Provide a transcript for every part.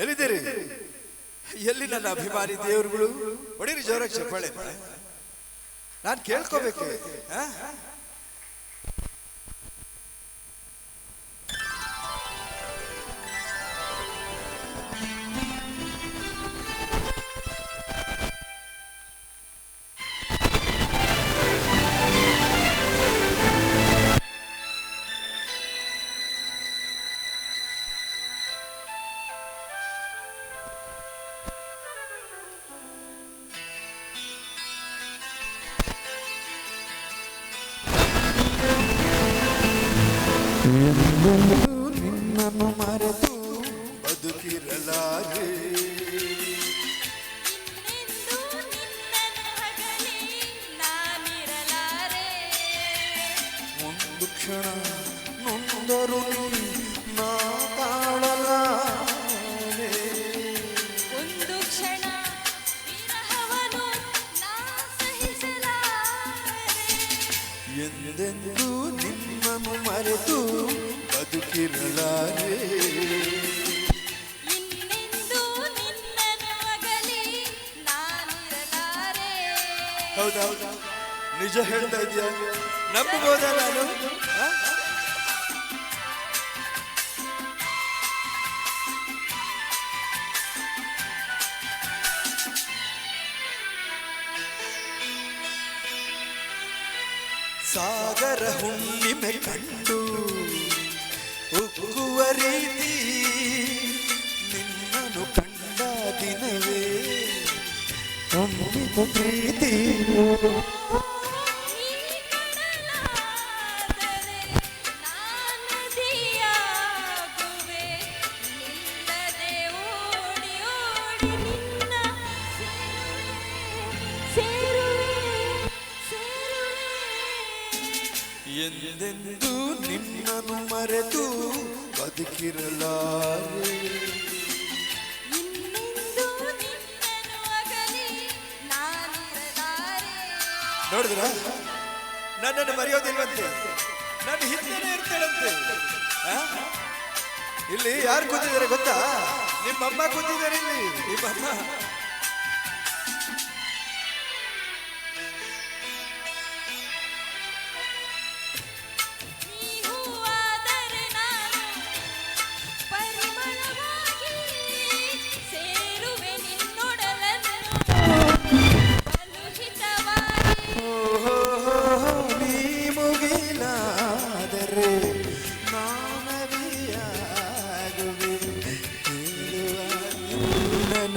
ಎಲ್ಲಿದ್ದೀರಿ? ಎಲ್ಲಿ ನನ್ನ ಅಭಿಮಾನಿ ದೇವರುಗಳು? ಹೊಡೀರಿ ಜೋರಾಗಿ ಚಪ್ಪಾಳೆ ನಾನು ಕೇಳ್ಕೋಬೇಕು. ಒಂದು ಕ್ಷಣ ನೊಂದರು ನೀ ತಾಳಲಾರೆ ಒಂದು ಕ್ಷಣ ವಿರಹವನು ನಾ ಸಹಿಸಲಾರೆ. ಎಂದೆಂದೂ ನಿನ್ನನ್ನು ಮರೆತು ಬದುಕಿರಲಾರೆ. ಹೌದೌದು. ನಿಜ ಹೇಳ್ತಾ ಇದೆಯಾ? ನಂಬಬಹುದ ನಾನು? ಸಾಗರ ಹುಣ್ಣಿಮೆ ಕಂಡು ಉಕ್ಕುವ ರೀತಿ ನಿನ್ನನು ಕಂಡ ದಿನವೇ. ಪ್ರೀತಿ. ಎಂದೆಂದೂ ನಿನ್ನನ್ನು ಮರೆತು ಬದುಕಿರಲಾರೆ. ನೋಡಿದ್ರ? ನನ್ನನ್ನು ಮರೆಯೋದಿಲ್ವಂತೆ. ನನ್ನ ಹಿಂದೆನೇ ಇರ್ತಾಳಂತೆ ಇಲ್ಲಿ ಯಾರು ಕೂತಿದ್ದಾರೆ ಗೊತ್ತಾ? ನಿಮ್ಮಮ್ಮ ಕೂತಿದ್ದಾರೆ ಇಲ್ಲಿ. ನಿಮ್ಮಮ್ಮ?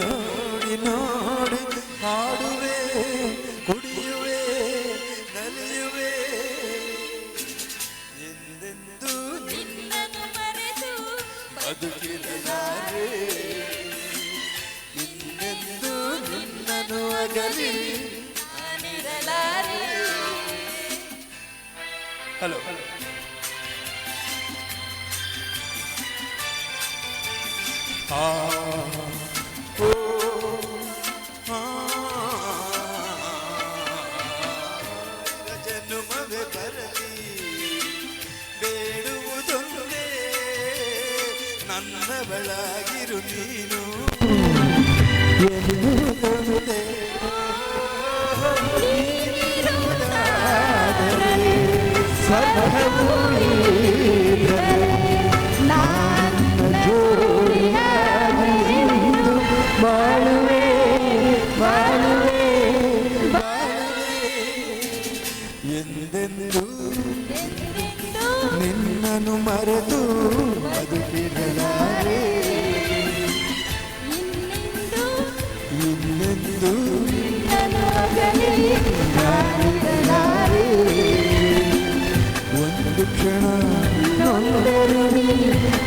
ನೋಡಿ ನೋಡಿ ಹಾಡುವೆ ಕುಡಿಯುವೆ ನಲಿಯುವೆ. ಎಂದೆಂದೂ ಬದುಕಿರಲಾರೆ ಇನ್ನೆಂದೂ ನಿನ್ನನ್ನು ಅಗಲಿ ಹಲೋ ಹಲೋ. ಆ ನೀನು.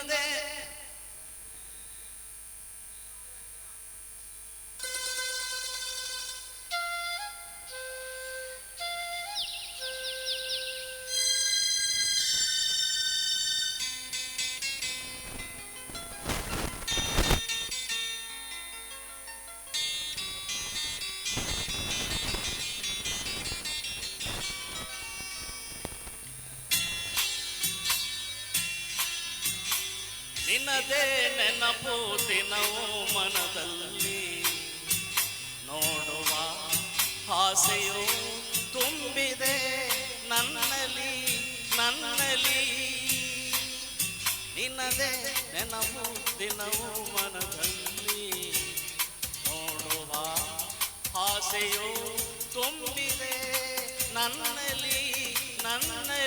ನಿನ್ನದೇ ನಿನ್ನದೇ ನೆನಪು ದಿನವೂ ಮನದಲ್ಲಿ ನೋಡುವ ಆಸೆಯು ತುಂಬಿದೆ ನನ್ನಲ್ಲಿ ನನ್ನಲ್ಲಿ. ನಿನ್ನದೇ ನೆನಪು ದಿನವೂ ಮನದಲ್ಲಿ ನೋಡುವ ಆಸೆಯು ತುಂಬಿದೆ ನನ್ನಲ್ಲಿ ನನ್ನಲ್ಲಿ.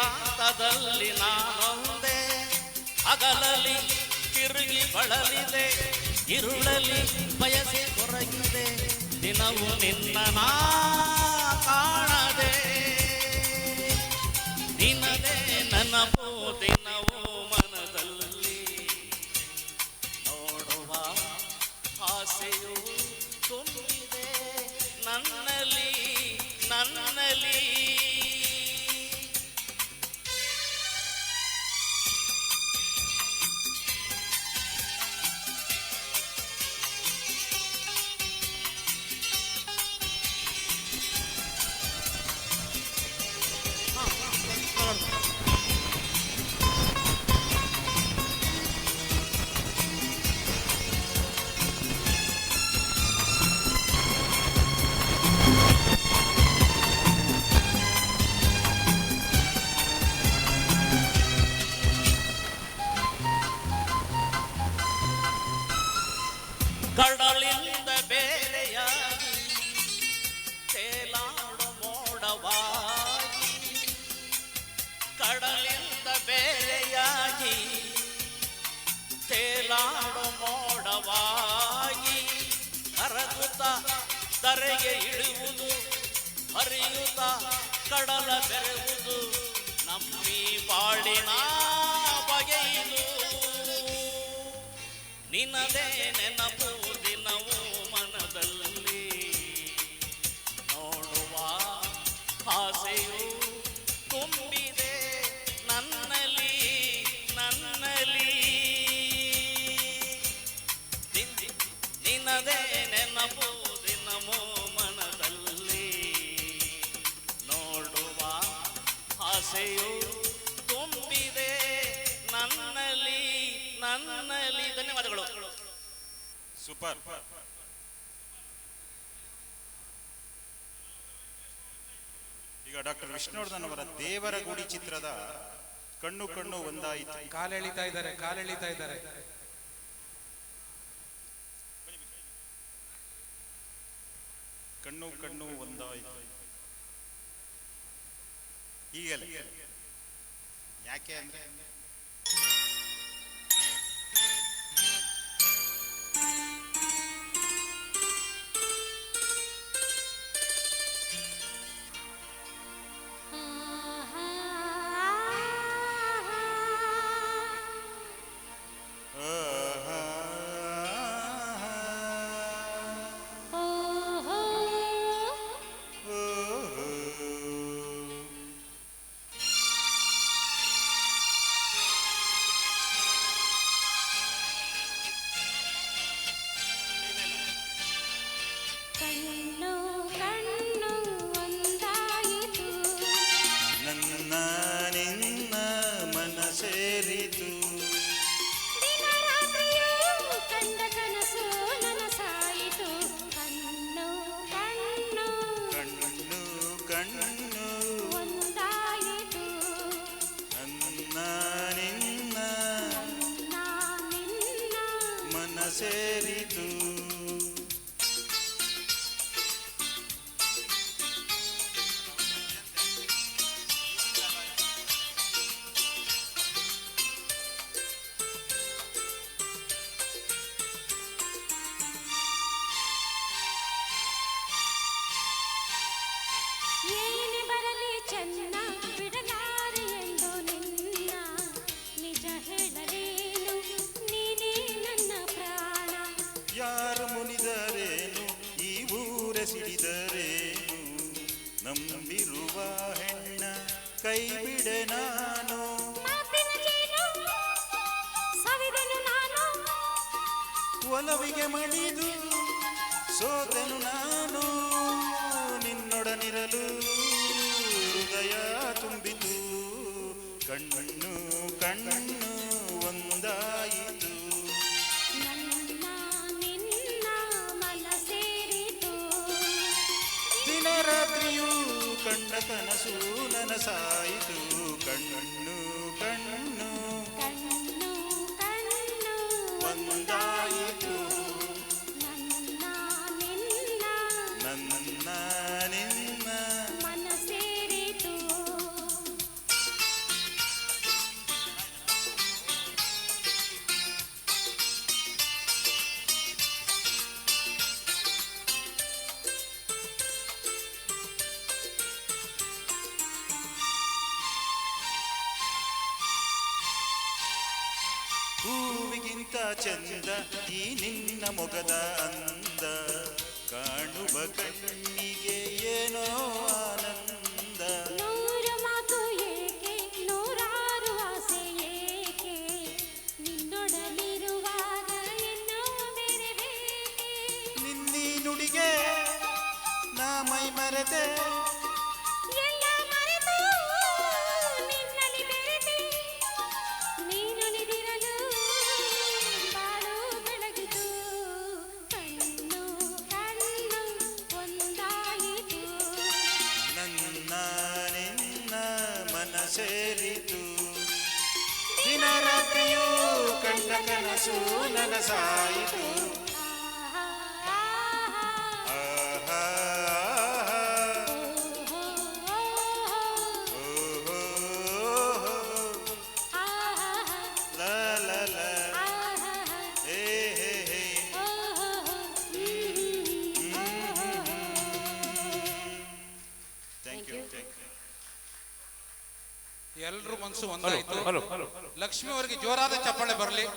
ಏಕಾಂತದಲ್ಲಿ ನಾನೊಂದೆ, ಹಗಲಲ್ಲಿ ತಿರುಗಿ ಬಳಲಿದೆ ಇರುಳಲಿ ಬಯಸಿ ಕೊರಗಿದೆ, ದಿನವು ನಿನ್ನ ನಾ ಕಾಣದೆ. ನಿನ್ನದೇ ನೆನಪು ದಿನವೂ ಮನದಲ್ಲಿ ನೋಡುವ ಆಸೆಯು ಕಡಲಿಂದ ಬೇರೆಯಾಗಿ ತೇಲಾಡು ಮೋಡವಾಗಿ, ಕಡಲಿಂದ ಬೇರೆಯಾಗಿ ತೇಲಾಡು ಮೋಡವಾಗಿ ಕರಗುತ್ತ ತರೆಗೆ ಇಳುವುದು ಹರಿಯುತ್ತ ಕಡಲ ಬೆರೆಯುವುದು ನಮ್ಮಿ ಬಾಳಿನ ಬಗೆಯಿದು. ನಿನ್ನದೇ ನೆನಪು ಆಸೆಯು ತುಂಬಿದೆ. ನನ್ನಲ್ಲಿ ನನ್ನಲ್ಲಿ. ಧನ್ಯವಾದಗಳು. ಸೂಪರ್. ಈಗ ಡಾಕ್ಟರ್ ವಿಷ್ಣುವರ್ಧನ್ ಅವರ ದೇವರ ಗುಡಿ ಚಿತ್ರದ ಕಣ್ಣು ಕಣ್ಣು ಒಂದಾಯಿತು. ಕಾಲೆಳಿತಾ ಇದ್ದಾರೆ ಕಾಲೆಳಿತಾ ಇದ್ದಾರೆ. ಕಣ್ಣು ಕಣ್ಣು ಒಂದಾಯಿತು. ಈಗಲೇ. ಯಾಕೆ ಅಂದ್ರೆ ನೀನೇ ನನ್ನ ಪ್ರಾಣ. ಯಾರು ಮುನಿದರೇನು? ಈ ಊರ ಸಿಡಿದರೇನು? ನಂಬಿರುವ ಹೆಣ್ಣ ಕೈ ಬಿಡೆ ನಾನು. ಒಲವಿಗೆ ಮಣಿದು ಸೋತನು ನಾನು. ನಿನ್ನೊಡನಿರಲು ಹೃದಯ ತುಂಬಿತು ಕಣ್ಣು ಕಣ್ಣು ಕನಸು ನನಸಾಯಿತು ಹೂವಿಗಿಂತ ಚಂದ ಈ ನಿನ್ನ ಮೊಗದ ಅಂದ. ಕಾಣುವ ಕಣ್ಣಿಗೆ ಏನೋ thank you. ಎಲ್ಲರೂ ಮನಸ್ಸು ಒಂದಾಯ್ತು ಲಕ್ಷ್ಮಿ ಅವರಿಗೆ ಜೋರಾದ ಚಪ್ಪಾಳೆ ಬರಲಿ